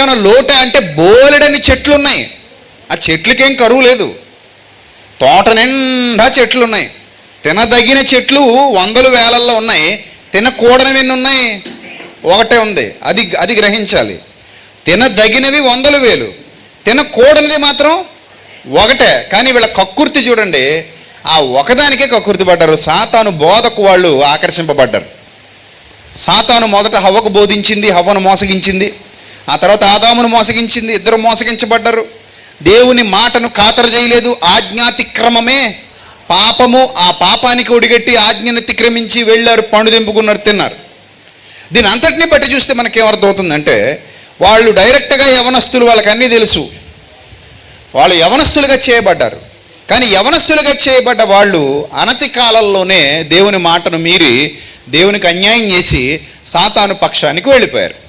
మనకేమైనా లోటే అంటే బోలెడని చెట్లు ఉన్నాయి ఆ చెట్లకేం కరువు లేదు. తోట నిండా చెట్లు ఉన్నాయి తినదగిన చెట్లు వందలు వేలల్లో ఉన్నాయి. తినకూడనివి ఎన్ని ఉన్నాయి. ఒకటే ఉంది. అది అది గ్రహించాలి. తినదగినవి వందలు వేలు. తినకూడనిది మాత్రం ఒకటే. కానీ వీళ్ళ కక్కుర్తి చూడండి. ఆ ఒకదానికే కక్కుర్తి పడ్డారు. సాతాను బోధకు వాళ్ళు ఆకర్షింపబడ్డారు. సాతాను మొదట హవ్వకు బోధించింది హవ్వను మోసగించింది. ఆ తర్వాత ఆదామును మోసగించింది. ఇద్దరు మోసగించబడ్డారు. దేవుని మాటను ఖాతరు చేయలేదు. ఆజ్ఞాతిక్రమమే పాపము. ఆ పాపానికి ఒడిగట్టి ఆజ్ఞను అతిక్రమించి వెళ్ళారు. పండు దింపుకున్నారు తిన్నారు. దీని అంతటిని బట్టి చూస్తే మనకేమర్థమవుతుందంటే వాళ్ళు డైరెక్ట్గా యవనస్తులు వాళ్ళకి అన్నీ తెలుసు. వాళ్ళు యవనస్తులుగా చేయబడ్డారు. కానీ యవనస్తులుగా చేయబడ్డ వాళ్ళు అనతి కాలంలోనే దేవుని మాటను మీరి దేవునికి అన్యాయం చేసి సాతాను పక్షానికి వెళ్ళిపోయారు.